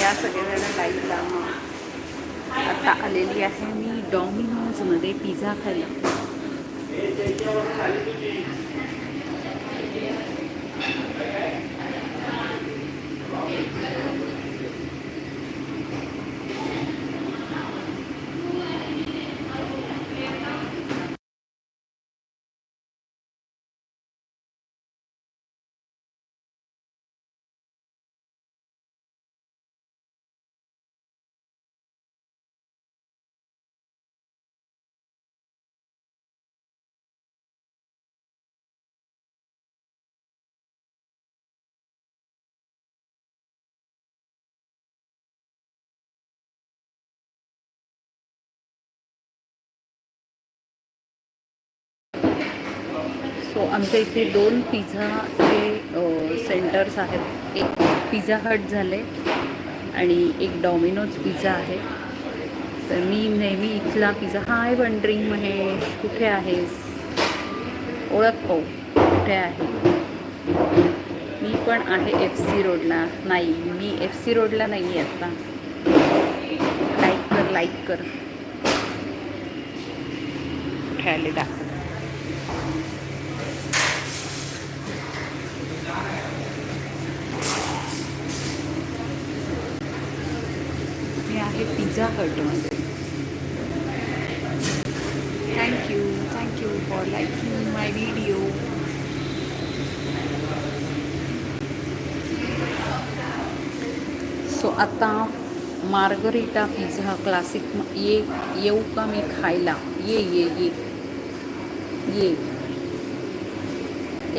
या सगळेजण लाईव्हला आता आलेली आहे मी डॉमिनोजमध्ये पिझ्झा खायला. हो आमच्या इथे दोन पिझ्झाचे सेंटर्स आहेत. एक पिझ्झा हट झाले आणि एक डॉमिनोज पिझ्झा आहे. तर मी नेहमी इथला पिझ्झा हाय वंडरिंग महेश कुठे आहेस? ओळख पाहू कुठे आहे? मी पण आहे एफ सी रोडला नाही मी एफ सी रोडला नाही आहे आत्ता लाईक कर लाईक कर. कुठे आले दाखव हे pizza हटमध्ये thank you thank you for liking my video so आता मार्गरिटा पिझ्झा क्लासिक ये येऊ का मी खायला? ये ये ये. ये.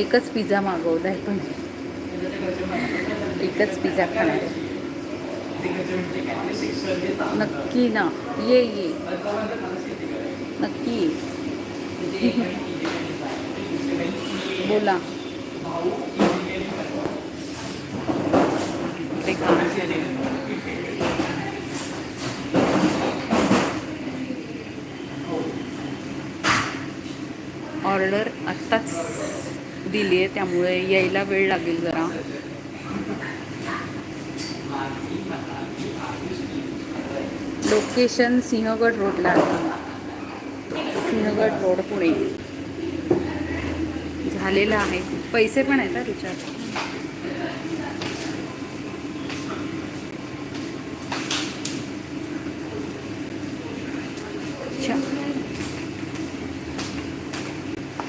एकच पिझ्झा मागवला आहे पण. एकच पिझ्झा खाणार आहे. नक्की ना. ये ये. नक्की. बोला. ऑर्डर आत्ताच दिली आहे त्यामुळे यायला वेळ लागेल जरा. लोकेशन सिंहगड रोडला आहे. सिंहगड रोड पुणे. झालेलं आहे. पैसे पण आहेत रिचार्ज.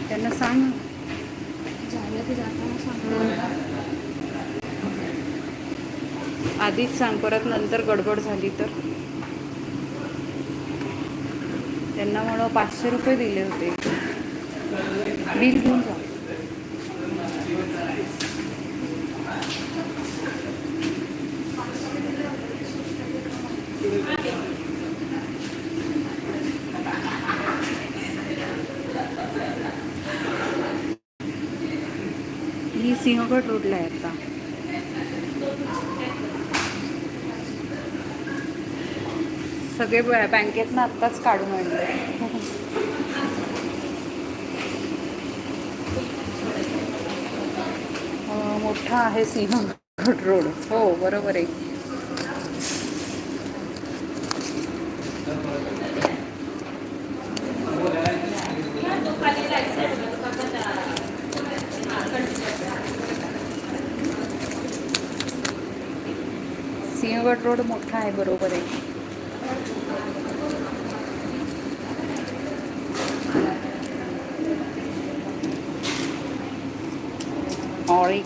त्यांना सांग. झालं की आधीच सांग परत नंतर गडबड झाली तर. त्यांना मला पाचशे रुपये दिले होते. बिल घेऊन जा. ही सिंहगड रोडला आहे आता. सगळे बॅ- बँकेतनं आत्ताच काढून आणले. मोठा आहे सिंहगड रोड. हो बरोबर आहे. सिंहगड रोड मोठा आहे बरोबर आहे.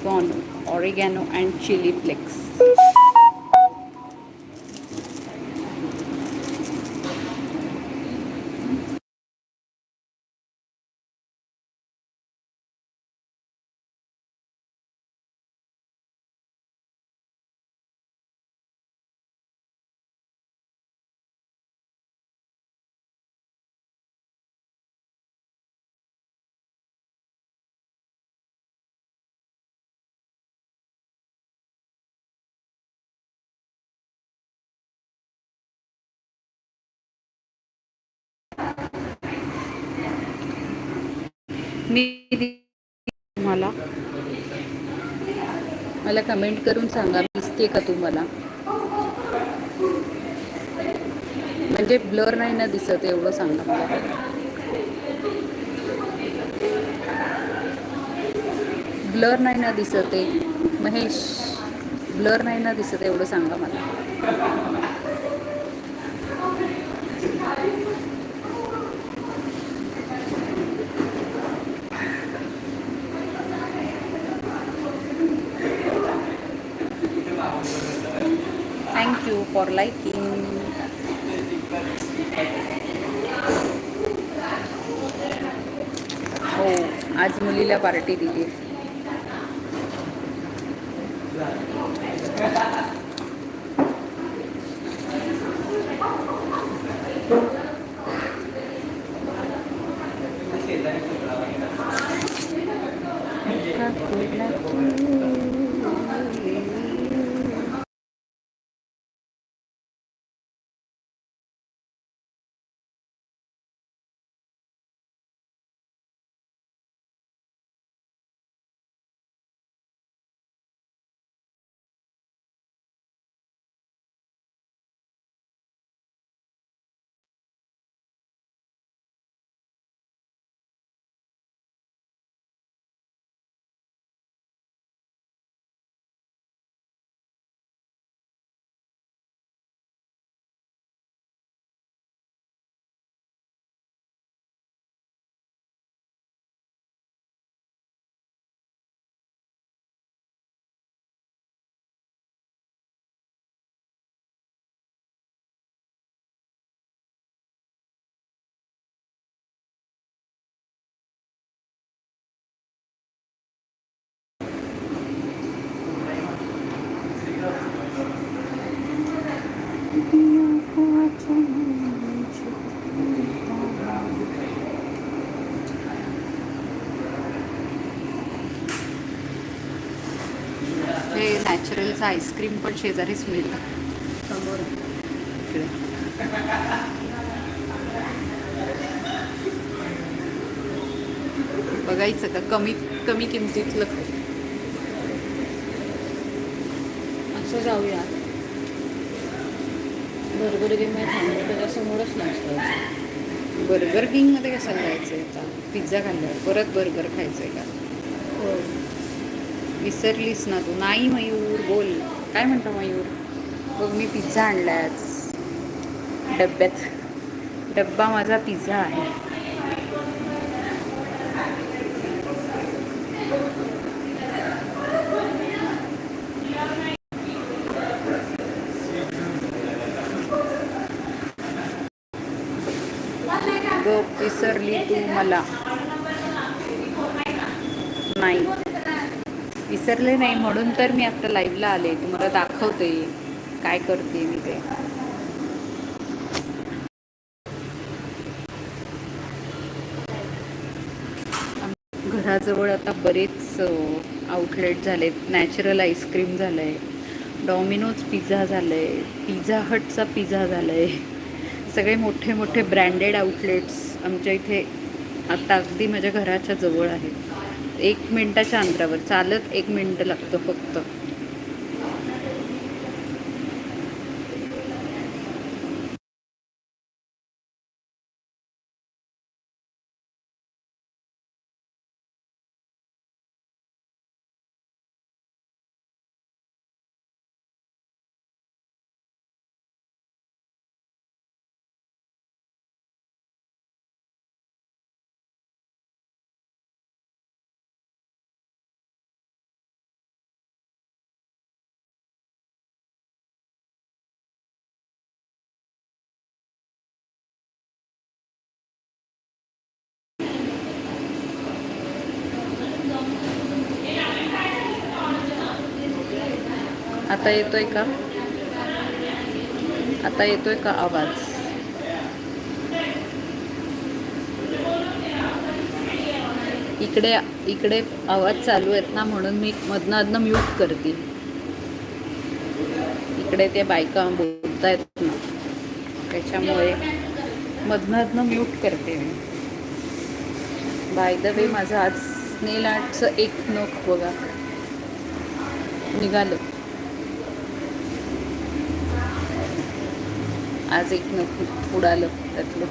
Oregano, oregano and chili flakes. मी तुम्हाला मला कमेंट करून सांगा दिसते का तुम्हाला? म्हणजे ब्लर नाही ना दिसत एवढं सांगा मला. ब्लर नाही ना दिसत आहे. महेश ब्लर नाही ना दिसत एवढं सांगा मला. For liking. हो आज मुलीला पार्टी दिली हे नॅचरलचं आईस्क्रीम पण शेजारीच मिळतं. समोर. इकडे. बघायचं का कमीत कमी किमतीतलं असं जाऊया. गेम थांबलं त्याच्यासमोरच नाचतं बर्गर किंगमध्ये कशाला जायचं आहे आता? पिझ्झा खाल्ल्यावर परत बर्गर खायचं आहे का? हो. विसरलीस ना तू. नाही मयूर. बोल. काय म्हणतो मयूर? बघ मी पिझ्झा आणलाय आज. डब्यात. डब्बा माझा पिझ्झा आहे. ग विसरली तू मला. नाही. विसरले नाही म्हणून तर मी आता लाईव्हला आले. तुम्हाला दाखवते. काय करते मी ते. घराजवळ आता बरेच आउटलेट झालेत. नॅचरल आईस्क्रीम झालं आहे डॉमिनोज पिझ्झा झालं आहे पिझ्झा हटचा पिझ्झा झाला आहे सगळे मोठे मोठे ब्रँडेड आउटलेट्स आमच्या इथे आता अगदी माझ्या घराच्या जवळ आहेत. एक मिनटाच्या अंतरावर. चालत एक मिनटं लागतं फक्त. आता येतोय का? आता येतोय का आवाज? इकडे इकडे आवाज चालू आहेत ना म्हणून मी मधनं अधनं म्यूट करते. इकडे ते बायका बोलतायत ना त्याच्यामुळे मधनं अधनं म्यूट करते मी. बाय द वे माझं आज स्नेल आर्टचं एक नख बघा. निघालं. आज एक न उडालं त्यातलं.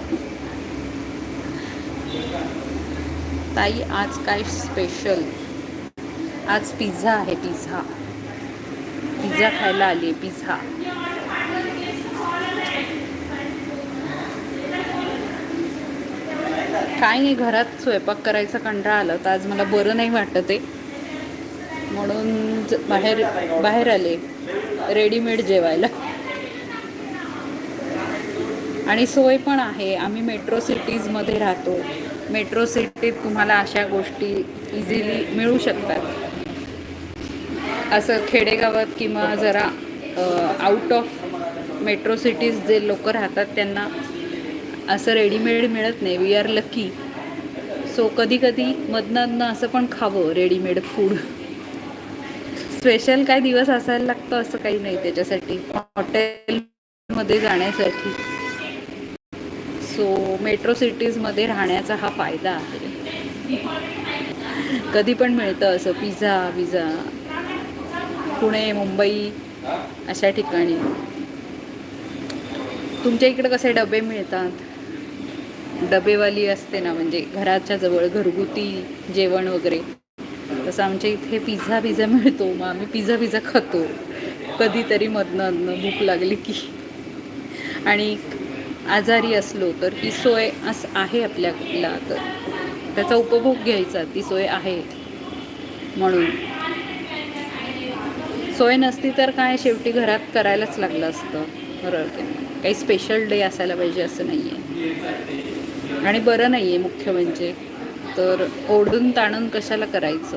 ताई आज काय स्पेशल आज पिझ्झा आहे पिझ्झा पिझ्झा खायला आली आहे पिझ्झा काय नाही घरात स्वयंपाक करायचा कंटाळा आला तर आज मला बरं नाही वाटत आहे. म्हणून बाहेर बाहेर आले. रेडीमेड जेवायला. आणि सोय पण आहे. आम्ही मेट्रो सिटीजमध्ये राहतो. मेट्रो सिटीत तुम्हाला अशा गोष्टी इझिली मिळू शकतात. असं खेडेगावात किंवा जरा आउट ऑफ मेट्रो सिटीज जे लोक राहतात त्यांना असं रेडीमेड मिळत नाही. वी आर लकी सो कधी कधी मधनं असं पण खावं रेडीमेड फूड स्पेशल काय दिवस असायला लागतं असं काही नाही त्याच्यासाठी. हॉटेलमध्ये जाण्यासाठी. सो मेट्रो सिटीजमध्ये राहण्याचा हा फायदा आहे. कधी पण मिळतं असं पिझ्झा विझा पुणे मुंबई अशा ठिकाणी. तुमच्या इकडं कसे डबे मिळतात? डबेवाली असते ना म्हणजे घराच्या जवळ घरगुती जेवण वगैरे. तसं आमच्या इथे पिझ्झा पिझ्झा मिळतो मग आम्ही पिझ्झा पिझ्झा खातो. कधीतरी मधनं भूक लागली की. आणि आजारी असलो तर ही सोय अस आहे आपल्याला तर. त्याचा उपभोग घ्यायचा ती सोय आहे. म्हणून. सोय नसती तर काय शेवटी घरात करायलाच लागलं असतं. बरोबर काही स्पेशल डे असायला पाहिजे असं नाही आहे आणि बरं नाही आहे मुख्य म्हणजे. तर ओढून ताणून कशाला करायचं?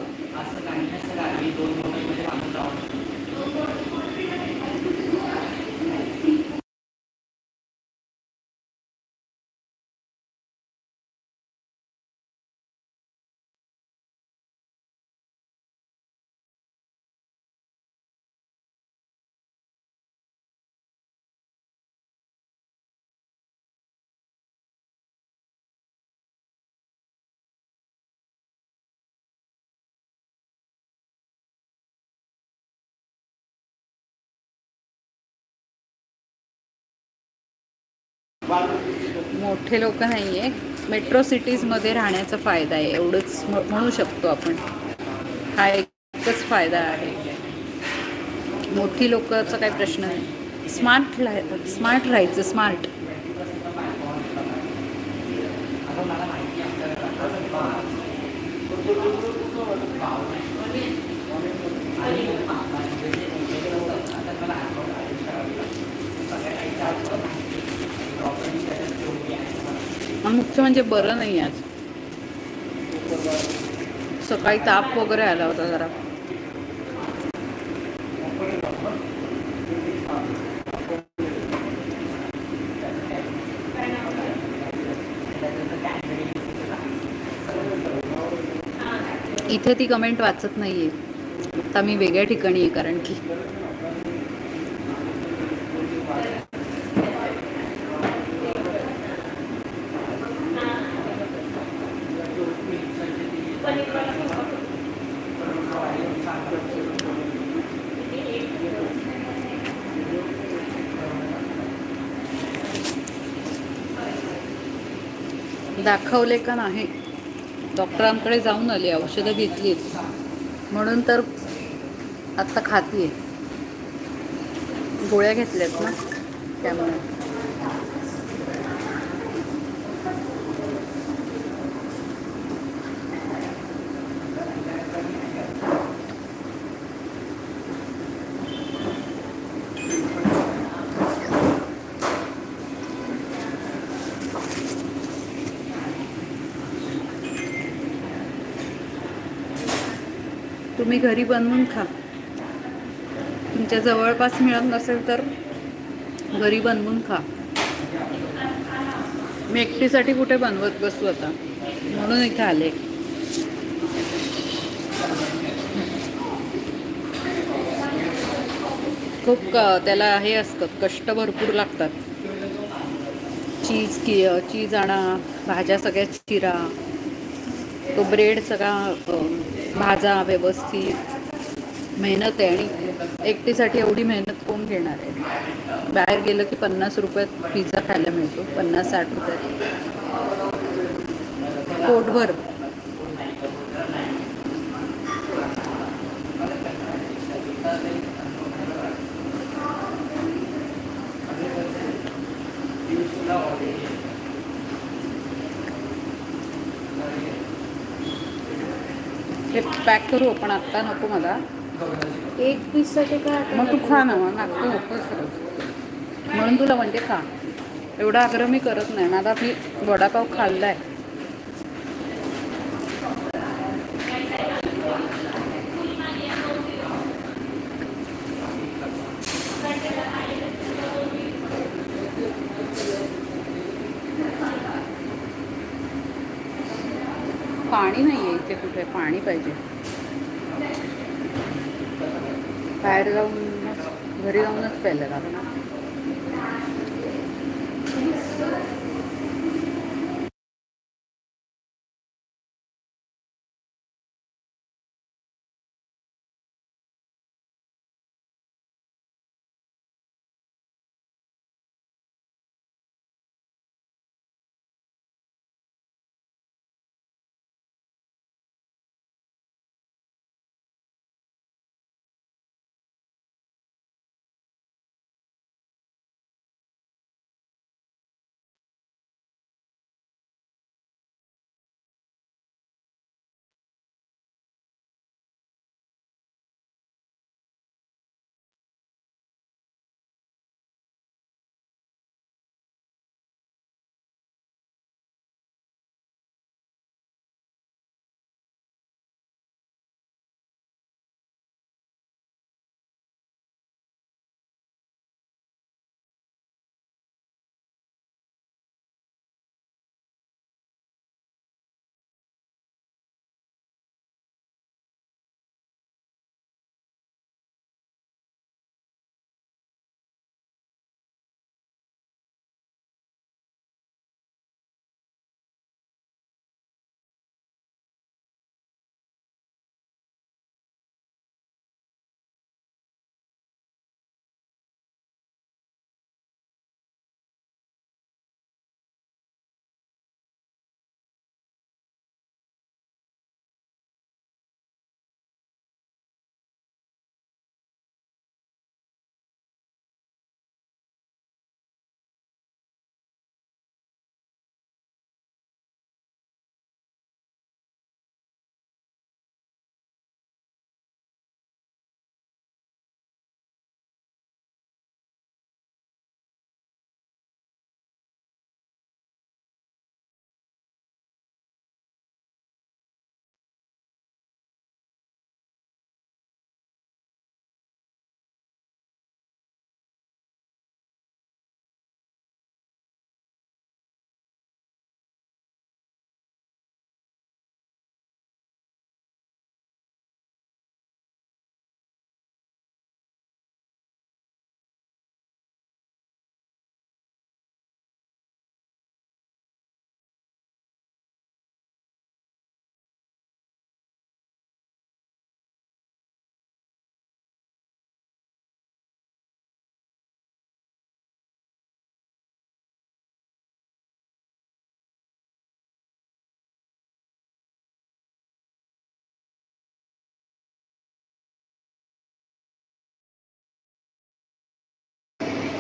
मोठे लोक नाही आहे मेट्रो सिटीजमध्ये राहण्याचा फायदा आहे. एवढंच म- म्हणू शकतो आपण. हा एकच फायदा आहे. मोठी लोकांचा काही प्रश्न नाही. स्मार्ट स्मार्ट राहायचं स्मार्ट आणि मुख्य म्हणजे बरं नाही आज. सकाळी ताप वगैरे आला होता जरा. इथे ती कमेंट वाचत नाहीये. आता मी वेगळ्या ठिकाणी आहे कारण की दाखवले का नाही? डॉक्टरांकडे जाऊन आली औषधं घेतली म्हणून तर आत्ता खातीये. गोळ्या घेतल्यात ना? त्यामुळे. तुम्ही घरी बनवून खा. तुमच्या जवळपास मिळत नसेल तर घरी बनवून खा. मी एकटीसाठी कुठे बनवत बसू आता? म्हणून इथे आले. खूप क- त्याला हे असतं कष्ट भरपूर लागतात. चीज कि चीज आणा भाज्या सगळ्या चिरा. तो ब्रेड सगळा भाजा व्यवस्थित मेहनत आहे आणि एकटीसाठी एवढी मेहनत कोण घेणार आहे? बाहेर गेलं की पन्नास रुपयात पिझ्झा खायला मिळतो पन्नास साठ रुपयात. पोटभर. हे पॅक करू आपण आत्ता नको मला. एक पीससाठी काय मग तू खा ना मग नागतो नको खरंच म्हणून तुला म्हणते खा. एवढा आग्रह मी करत नाही. माझा मी वडापाव खाल्लाय. पाणी नाही आहे इथे कुठे पाणी पाहिजे. बाहेर जाऊनच घरी जाऊनच प्यायला लागणार.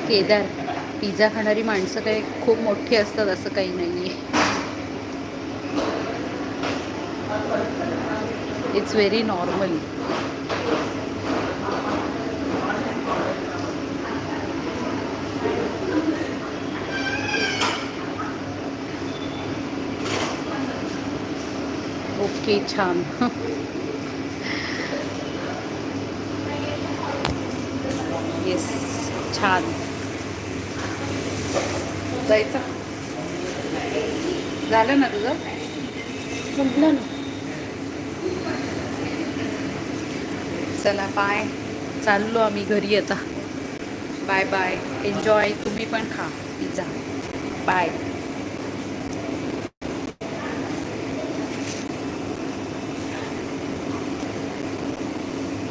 केदार. पिझ्झा खाणारी माणसं काही खूप मोठी असतात असं काही नाही आहे इट्स व्हेरी नॉर्मल ओके छान. येस छान. जायचं? झालं ना तुझं? संपलं ना. चला बाय चाललो आम्ही घरी आता. बाय बाय एन्जॉय तुम्ही पण खा. पिझ्झा. बाय